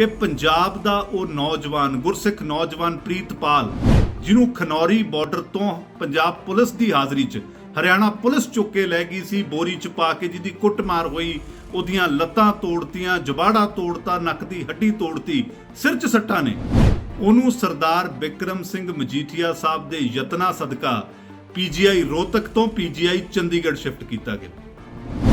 ਕਿ ਪੰਜਾਬ ਦਾ ਉਹ ਨੌਜਵਾਨ, ਗੁਰਸਿੱਖ ਨੌਜਵਾਨ ਪ੍ਰੀਤਪਾਲ, ਜਿਹਨੂੰ ਖਨੌਰੀ ਬਾਰਡਰ ਤੋਂ ਪੰਜਾਬ ਪੁਲਿਸ ਦੀ ਹਾਜ਼ਰੀ 'ਚ, ਹਰਿਆਣਾ ਪੁਲਿਸ ਚੁੱਕ ਕੇ ਲੈ ਗਈ ਸੀ, ਬੋਰੀ 'ਚ ਪਾ ਕੇ ਜਿਹਦੀ ਕੁੱਟਮਾਰ ਹੋਈ, ਉਹਦੀਆਂ ਲੱਤਾਂ ਤੋੜਤੀਆਂ ਜਬਾੜਾ ਤੋੜਤਾ, ਨੱਕ ਦੀ ਹੱਡੀ ਤੋੜਤੀ, ਸਿਰ 'ਚ ਸੱਟਾਂ ਨੇ। ਉਹਨੂੰ ਸਰਦਾਰ ਬਿਕਰਮ ਸਿੰਘ ਮਜੀਠੀਆ ਸਾਹਿਬ ਦੇ ਯਤਨਾ ਸਦਕਾ ਪੀਜੀਆਈ ਰੋਹਤਕ ਤੋਂ ਪੀਜੀਆਈ ਚੰਡੀਗੜ੍ਹ ਸ਼ਿਫਟ ਕੀਤਾ ਗਿਆ।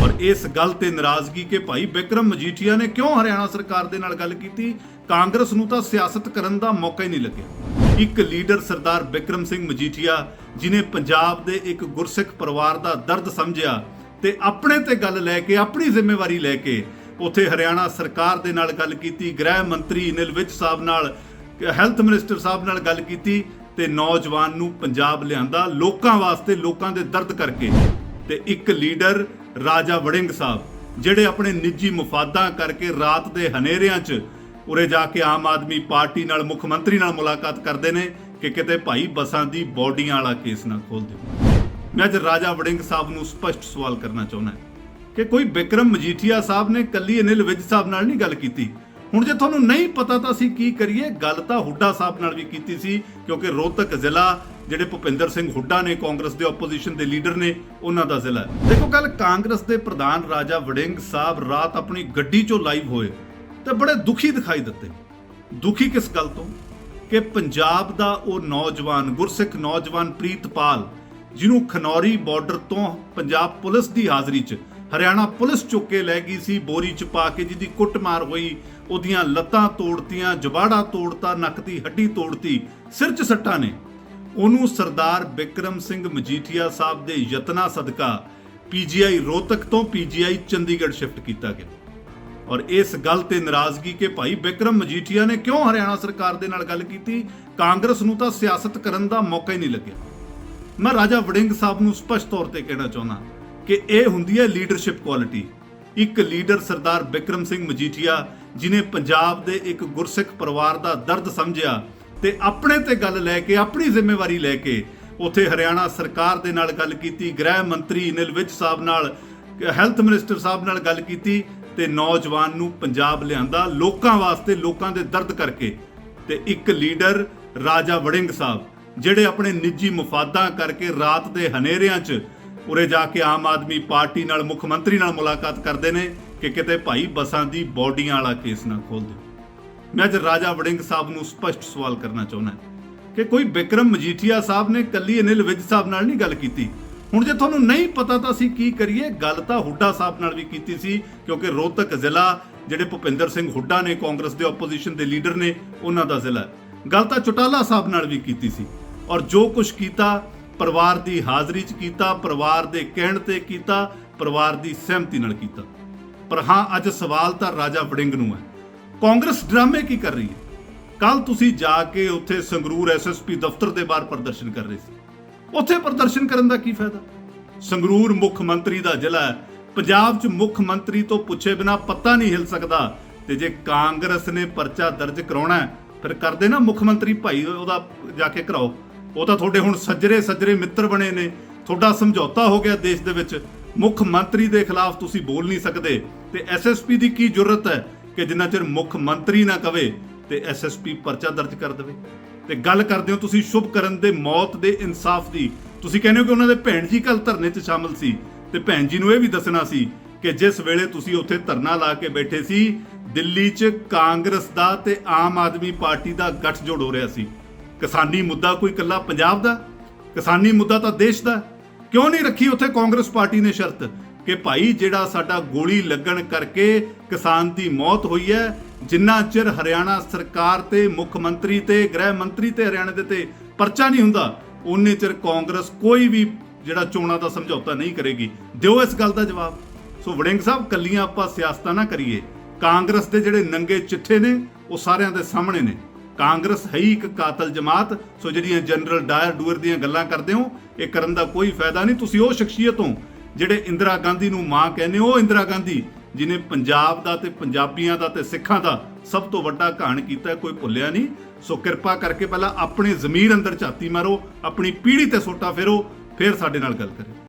ਔਰ ਇਸ ਗੱਲ ਤੇ ਨਾਰਾਜ਼ਗੀ ਕਿ ਭਾਈ ਬਿਕਰਮ ਮਜੀਠੀਆ ਨੇ ਕਿਉਂ ਹਰਿਆਣਾ ਸਰਕਾਰ ਦੇ ਨਾਲ ਗੱਲ ਕੀਤੀ? ਕਾਂਗਰਸ ਨੂੰ ਤਾਂ ਸਿਆਸਤ ਕਰਨ ਦਾ ਮੌਕਾ ਹੀ ਨਹੀਂ ਲੱਗਿਆ। ਇੱਕ ਲੀਡਰ ਸਰਦਾਰ ਬਿਕਰਮ ਸਿੰਘ ਮਜੀਠੀਆ, ਜਿਨੇ ਪੰਜਾਬ ਦੇ ਇੱਕ ਗੁਰਸਿੱਖ ਪਰਿਵਾਰ ਦਾ ਦਰਦ ਸਮਝਿਆ ਤੇ ਆਪਣੇ ਤੇ ਗੱਲ ਲੈ ਕੇ, ਆਪਣੀ ਜ਼ਿੰਮੇਵਾਰੀ ਲੈ ਕੇ ਉਥੇ ਹਰਿਆਣਾ ਸਰਕਾਰ ਦੇ ਨਾਲ ਗੱਲ ਕੀਤੀ, ਗ੍ਰਹਿ ਮੰਤਰੀ ਨਿਲ ਵਿਜ ਸਾਹਿਬ ਨਾਲ, ਹੈਲਥ ਮਿਨਿਸਟਰ ਸਾਹਿਬ ਨਾਲ ਗੱਲ ਕੀਤੀ ਤੇ ਨੌਜਵਾਨ ਨੂੰ ਪੰਜਾਬ ਲਿਆਂਦਾ, ਲੋਕਾਂ ਵਾਸਤੇ ਲੋਕਾਂ ਦੇ ਦਰਦ ਕਰਕੇ। ਤੇ ਇੱਕ ਲੀਡਰ ਰਾਜਾ ਵੜਿੰਗ ਸਾਹਿਬ, ਜਿਹੜੇ ਆਪਣੇ ਨਿੱਜੀ ਮਫਾਦਾਂ ਕਰਕੇ ਰਾਤ ਦੇ ਹਨੇਰਿਆਂ 'ਚ ਉਰੇ ਜਾ ਕੇ ਆਮ ਆਦਮੀ ਪਾਰਟੀ ਨਾਲ, ਮੁੱਖ ਮੰਤਰੀ ਨਾਲ ਮੁਲਾਕਾਤ ਕਰਦੇ ਨੇ ਕਿ ਕਿਤੇ ਭਾਈ ਬਸਾਂ ਦੀ ਬੋਡੀਆਂ ਵਾਲਾ ਕੇਸ ਨਾ ਖੋਲ ਦਿਓ ਮੈਂ ਅੱਜ ਰਾਜਾ ਵੜਿੰਗ ਸਾਹਿਬ ਨੂੰ ਸਪਸ਼ਟ ਸਵਾਲ ਕਰਨਾ ਚਾਹੁੰਦਾ ਕਿ ਕੋਈ ਬਿਕਰਮ ਮਜੀਠੀਆ ਸਾਹਿਬ ਨੇ ਕੱਲੀ ਅਨਿਲ ਵਿਜ ਸਾਹਿਬ ਨਾਲ ਨਹੀਂ ਗੱਲ ਕੀਤੀ? ਹੁਣ ਜੇ ਤੁਹਾਨੂੰ ਨਹੀਂ ਪਤਾ ਤਾਂ ਅਸੀਂ ਕੀ ਕਰੀਏ? ਗੱਲ ਤਾਂ ਹੁੱਡਾ ਸਾਹਿਬ ਨਾਲ ਵੀ ਕੀਤੀ ਸੀ, ਕਿਉਂਕਿ ਰੋਹਤਕ ਜ਼ਿਲ੍ਹਾ ਜਿਹੜੇ ਭੁਪਿੰਦਰ ਸਿੰਘ ਹੁੱਡਾ ਨੇ ਕਾਂਗਰਸ ਦੇ ਆਪੋਜੀਸ਼ਨ ਦੇ ਲੀਡਰ ਨੇ, ਉਹਨਾਂ ਦਾ ਜ਼ਿਲ੍ਹਾ ਦੇਖੋ, ਕੱਲ ਕਾਂਗਰਸ ਦੇ ਪ੍ਰਧਾਨ ਰਾਜਾ ਵੜਿੰਗ ਸਾਹਿਬ ਰਾਤ ਆਪਣੀ ਗੱਡੀ 'ਚੋਂ ਲਾਈਵ ਹੋਏ ਤੇ ਬੜੇ ਦੁਖੀ ਦਿਖਾਈ ਦਿੱਤੇ। ਦੁਖੀ ਕਿਸ ਗੱਲ ਤੋਂ? ਕਿ ਪੰਜਾਬ ਦਾ ਉਹ ਨੌਜਵਾਨ, ਗੁਰਸਿੱਖ ਨੌਜਵਾਨ ਪ੍ਰੀਤਪਾਲ, ਜਿਹਨੂੰ ਖਨੌਰੀ ਬਾਰਡਰ ਤੋਂ ਪੰਜਾਬ ਪੁਲਿਸ ਦੀ ਹਾਜ਼ਰੀ 'ਚ, ਹਰਿਆਣਾ ਪੁਲਿਸ ਚੁੱਕ ਕੇ ਲੈ ਗਈ ਸੀ, ਬੋਰੀ 'ਚ ਪਾ ਕੇ ਜਿਹਦੀ ਕੁੱਟਮਾਰ ਹੋਈ, ਉਹਦੀਆਂ ਲੱਤਾਂ ਤੋੜਤੀਆਂ ਜਬਾੜਾ ਤੋੜਤਾ, ਨੱਕ ਦੀ ਹੱਡੀ ਤੋੜਤੀ, ਸਿਰ 'ਚ ਸੱਟਾਂ ਨੇ। ਉਹਨੂੰ ਸਰਦਾਰ ਬਿਕਰਮ ਸਿੰਘ ਮਜੀਠੀਆ ਸਾਹਿਬ ਦੇ ਯਤਨਾ ਸਦਕਾ ਪੀਜੀਆਈ ਰੋਹਤਕ ਤੋਂ ਪੀਜੀਆਈ ਚੰਡੀਗੜ੍ਹ ਸ਼ਿਫਟ ਕੀਤਾ ਗਿਆ। ਔਰ ਇਸ ਗੱਲ ਤੇ ਨਾਰਾਜ਼ਗੀ ਕਿ ਭਾਈ ਬਿਕਰਮ ਮਜੀਠੀਆ ਨੇ ਕਿਉਂ ਹਰਿਆਣਾ ਸਰਕਾਰ ਦੇ ਨਾਲ ਗੱਲ ਕੀਤੀ? ਕਾਂਗਰਸ ਨੂੰ ਤਾਂ ਸਿਆਸਤ ਕਰਨ ਦਾ ਮੌਕਾ ਹੀ ਨਹੀਂ ਲੱਗਿਆ। ਮੈਂ ਰਾਜਾ ਵੜਿੰਗ ਸਾਹਿਬ ਨੂੰ ਸਪਸ਼ਟ ਤੌਰ ਤੇ ਕਹਿਣਾ ਚਾਹੁੰਦਾ ਕਿ ਇਹ ਹੁੰਦੀ ਹੈ ਲੀਡਰਸ਼ਿਪ ਕੁਆਲਿਟੀ ਇੱਕ ਲੀਡਰ ਸਰਦਾਰ ਬਿਕਰਮ ਸਿੰਘ ਮਜੀਠੀਆ, ਜਿਨੇ ਪੰਜਾਬ ਦੇ ਇੱਕ ਗੁਰਸਿੱਖ ਪਰਿਵਾਰ ਦਾ ਦਰਦ ਸਮਝਿਆ ਤੇ ਆਪਣੇ ਤੇ ਗੱਲ ਲੈ ਕੇ, ਆਪਣੀ ਜ਼ਿੰਮੇਵਾਰੀ ਲੈ ਕੇ ਉਥੇ ਹਰਿਆਣਾ ਸਰਕਾਰ ਦੇ ਨਾਲ ਗੱਲ ਕੀਤੀ, ਗ੍ਰਹਿ ਮੰਤਰੀ ਨਿਲ ਵਿਜ ਸਾਹਿਬ ਨਾਲ, ਹੈਲਥ ਮਿਨਿਸਟਰ ਸਾਹਿਬ ਨਾਲ ਗੱਲ ਕੀਤੀ ਤੇ ਨੌਜਵਾਨ ਨੂੰ ਪੰਜਾਬ ਲਿਆਂਦਾ, ਲੋਕਾਂ ਵਾਸਤੇ ਲੋਕਾਂ ਦੇ ਦਰਦ ਕਰਕੇ ਤੇ ਇੱਕ ਲੀਡਰ ਰਾਜਾ ਵੜਿੰਗ ਸਾਹਿਬ, ਜਿਹੜੇ ਆਪਣੇ ਨਿੱਜੀ ਮਫਾਦਾਂ ਕਰਕੇ ਰਾਤ ਦੇ ਹਨੇਰਿਆਂ 'ਚ ਉਰੇ ਜਾ ਕੇ ਆਮ ਆਦਮੀ ਪਾਰਟੀ ਨਾਲ, ਮੁੱਖ ਮੰਤਰੀ ਨਾਲ ਮੁਲਾਕਾਤ ਕਰਦੇ ਨੇ ਕਿ ਕਿਤੇ ਭਾਈ ਬਸਾਂ ਦੀ ਬੋਡੀਆਂ ਵਾਲਾ ਕੇਸ ਨਾ ਖੋਲ ਦਿਓ ਮੈਂ ਅੱਜ ਰਾਜਾ ਵੜਿੰਗ ਸਾਹਿਬ ਨੂੰ ਸਪਸ਼ਟ ਸਵਾਲ ਕਰਨਾ ਚਾਹੁੰਦਾ ਕਿ ਕੋਈ ਬਿਕਰਮ ਮਜੀਠੀਆ ਸਾਹਿਬ ਨੇ ਕੱਲੀ ਅਨਿਲ ਵਿਜ ਸਾਹਿਬ ਨਾਲ ਨਹੀਂ ਗੱਲ ਕੀਤੀ? ਹੁਣ ਜੇ ਤੁਹਾਨੂੰ ਨਹੀਂ ਪਤਾ ਤਾਂ ਅਸੀਂ ਕੀ ਕਰੀਏ? ਗੱਲ ਤਾਂ ਹੁੱਡਾ ਸਾਹਿਬ ਨਾਲ ਵੀ ਕੀਤੀ ਸੀ, ਕਿਉਂਕਿ ਰੋਹਤਕ ਜ਼ਿਲ੍ਹਾ, ਜਿਹੜੇ ਭੁਪਿੰਦਰ ਸਿੰਘ ਹੁੱਡਾ ਨੇ ਕਾਂਗਰਸ ਦੇ ਆਪੋਜੀਸ਼ਨ ਦੇ ਲੀਡਰ ਨੇ, ਉਹਨਾਂ ਦਾ ਜ਼ਿਲ੍ਹਾ ਗੱਲ ਤਾਂ ਚੁਟਾਲਾ ਸਾਹਿਬ ਨਾਲ ਵੀ ਕੀਤੀ ਸੀ ਔਰ ਜੋ ਕੁਝ ਕੀਤਾ, ਪਰਿਵਾਰ ਦੀ ਹਾਜ਼ਰੀ 'ਚ ਕੀਤਾ, ਪਰਿਵਾਰ ਦੇ ਕਹਿਣ ਤੇ ਕੀਤਾ, ਪਰਿਵਾਰ ਦੀ ਸਹਿਮਤੀ ਨਾਲ ਕੀਤਾ। ਪਰ ਹਾਂ, ਅੱਜ ਸਵਾਲ ਤਾਂ ਰਾਜਾ ਵੜਿੰਗ ਨੂੰ ਹੈ। ਕਾਂਗਰਸ ਡਰਾਮੇ ਕੀ ਕਰ ਰਹੀ ਹੈ? ਕੱਲ ਤੁਸੀਂ ਜਾ ਕੇ ਉੱਥੇ ਸੰਗਰੂਰ ਐਸਐਸਪੀ ਦਫ਼ਤਰ ਦੇ ਬਾਹਰ ਪ੍ਰਦਰਸ਼ਨ ਕਰ ਰਹੇ ਸੀ। ਉੱਥੇ ਪ੍ਰਦਰਸ਼ਨ ਕਰਨ ਦਾ ਕੀ ਫਾਇਦਾ? ਸੰਗਰੂਰ ਮੁੱਖ ਮੰਤਰੀ ਦਾ ਜ਼ਿਲ੍ਹਾ ਹੈ। ਪੰਜਾਬ 'ਚ ਮੁੱਖ ਮੰਤਰੀ ਤੋਂ ਪੁੱਛੇ ਬਿਨਾ ਪੱਤਾ ਨਹੀਂ ਹਿਲ ਸਕਦਾ। ਤੇ ਜੇ ਕਾਂਗਰਸ ਨੇ ਪਰਚਾ ਦਰਜ ਕਰਾਉਣਾ ਫਿਰ ਕਰਦੇ ਨਾ ਮੁੱਖ ਮੰਤਰੀ ਭਾਈ, ਉਹਦਾ ਜਾ ਕੇ ਕਰਾਓ। ਉਹ ਤਾਂ ਤੁਹਾਡੇ ਹੁਣ ਸੱਜਰੇ ਸੱਜਰੇ ਮਿੱਤਰ ਬਣੇ ਨੇ। ਤੁਹਾਡਾ ਸਮਝੌਤਾ ਹੋ ਗਿਆ ਦੇਸ਼ ਦੇ ਵਿੱਚ। ਮੁੱਖ ਮੰਤਰੀ ਦੇ ਖਿਲਾਫ ਤੁਸੀਂ ਬੋਲ ਨਹੀਂ ਸਕਦੇ। ਤੇ ਐਸਐਸਪੀ ਦੀ ਕੀ ਜ਼ਰੂਰਤ ਹੈ? ਕਿ ਜਿੰਨਾ ਚਿਰ ਮੁੱਖ ਮੰਤਰੀ ਨਾ ਕਵੇ ਤੇ ਐਸਐਸਪੀ ਪਰਚਾ ਦਰਜ ਕਰ ਦੇਵੇ। ਤੇ ਗੱਲ ਕਰਦੇ ਹੋ ਤੁਸੀਂ ਸ਼ੁਭ ਕਰਨ ਦੇ ਮੌਤ ਦੇ ਇਨਸਾਫ ਦੀ। ਤੁਸੀਂ ਕਹਿੰਦੇ ਹੋ ਕਿ ਉਹਨਾਂ ਦੇ ਭੈਣ ਜੀ ਕੱਲ ਧਰਨੇ 'ਚ ਸ਼ਾਮਲ ਸੀ ਤੇ ਭੈਣ ਜੀ ਨੂੰ ਇਹ ਵੀ ਦੱਸਣਾ ਸੀ ਕਿ ਜਿਸ ਵੇਲੇ ਤੁਸੀਂ ਉੱਥੇ ਧਰਨਾ ਲਾ ਕੇ ਬੈਠੇ ਸੀ, ਦਿੱਲੀ 'ਚ ਕਾਂਗਰਸ ਦਾ ਤੇ ਆਮ ਆਦਮੀ ਪਾਰਟੀ ਦਾ ਗੱਠਜੋੜ ਹੋ ਰਿਹਾ ਸੀ। ਕਿਸਾਨੀ ਮੁੱਦਾ ਕੋਈ ਇਕੱਲਾ ਪੰਜਾਬ ਦਾ? ਕਿਸਾਨੀ ਮੁੱਦਾ ਤਾਂ ਦੇਸ਼ ਦਾ। ਕਿਉਂ ਨਹੀਂ ਰੱਖੀ ਉੱਥੇ ਕਾਂਗਰਸ ਪਾਰਟੀ ਨੇ ਸ਼ਰਤ? ਕਿ ਭਾਈ ਜਿਹੜਾ ਸਾਡਾ ਗੋਲੀ ਲੱਗਣ ਕਰਕੇ ਕਿਸਾਨ ਦੀ ਮੌਤ ਹੋਈ ਹੈ, ਜਿੰਨਾ ਚਿਰ ਹਰਿਆਣਾ ਸਰਕਾਰ ਤੇ, ਮੁੱਖ ਮੰਤਰੀ ਤੇ, ਗ੍ਰਹਿ ਮੰਤਰੀ ਤੇ ਹਰਿਆਣਾ ਦੇ ਤੇ ਪਰਚਾ ਨਹੀਂ ਹੁੰਦਾ ਉਨੇ ਚਿਰ ਕਾਂਗਰਸ ਕੋਈ ਵੀ ਜਿਹੜਾ ਚੋਣਾਂ ਦਾ ਸਮਝੌਤਾ ਨਹੀਂ ਕਰੇਗੀ। ਦਿਓ ਇਸ ਗੱਲ ਦਾ ਜਵਾਬ। ਸੋ ਵੜਿੰਗ ਸਾਹਿਬ, ਕੱਲੀਆਂ ਆਪਾਂ ਸਿਆਸਤਾਂ ਨਾ ਕਰੀਏ। ਕਾਂਗਰਸ ਦੇ ਜਿਹੜੇ ਨੰਗੇ ਚਿੱਠੇ ਨੇ, ਉਹ ਸਾਰਿਆਂ ਦੇ ਸਾਹਮਣੇ ਨੇ। ਕਾਂਗਰਸ ਹੈ ਹੀ ਇੱਕ ਕਾਤਲ ਜਮਾਤ। ਸੋ ਜਿਹੜੀਆਂ ਜਨਰਲ ਡਾਇਰ ਡੂਅਰ ਦੀਆਂ ਗੱਲਾਂ ਕਰਦੇ ਹੋ, ਇਹ ਕਰਨ ਦਾ ਕੋਈ ਫਾਇਦਾ ਨਹੀਂ। ਤੁਸੀਂ ਉਹ ਸ਼ਖਸੀਅਤ ਹੋ ਜਿਹੜੇ ਇੰਦਰਾ ਗਾਂਧੀ ਨੂੰ ਮਾਂ ਕਹਿੰਦੇ ਉਹ ਇੰਦਰਾ ਗਾਂਧੀ, ਜਿਨੇ ਪੰਜਾਬ ਦਾ ਤੇ ਪੰਜਾਬੀਆਂ ਦਾ ਤੇ ਸਿੱਖਾਂ ਦਾ ਸਭ ਤੋਂ ਵੱਡਾ ਘਾਣ ਕੀਤਾ, ਕੋਈ ਭੁੱਲਿਆ ਨਹੀਂ। ਸੋ ਕਿਰਪਾ ਕਰਕੇ ਪਹਿਲਾਂ ਆਪਣੇ ਜ਼ਮੀਰ ਅੰਦਰ ਝਾਤੀ ਮਾਰੋ, ਆਪਣੀ ਪੀੜ੍ਹੀ ਤੇ ਸੋਟਾ ਫੇਰੋ, ਫਿਰ ਸਾਡੇ ਨਾਲ ਗੱਲ ਕਰਿਓ।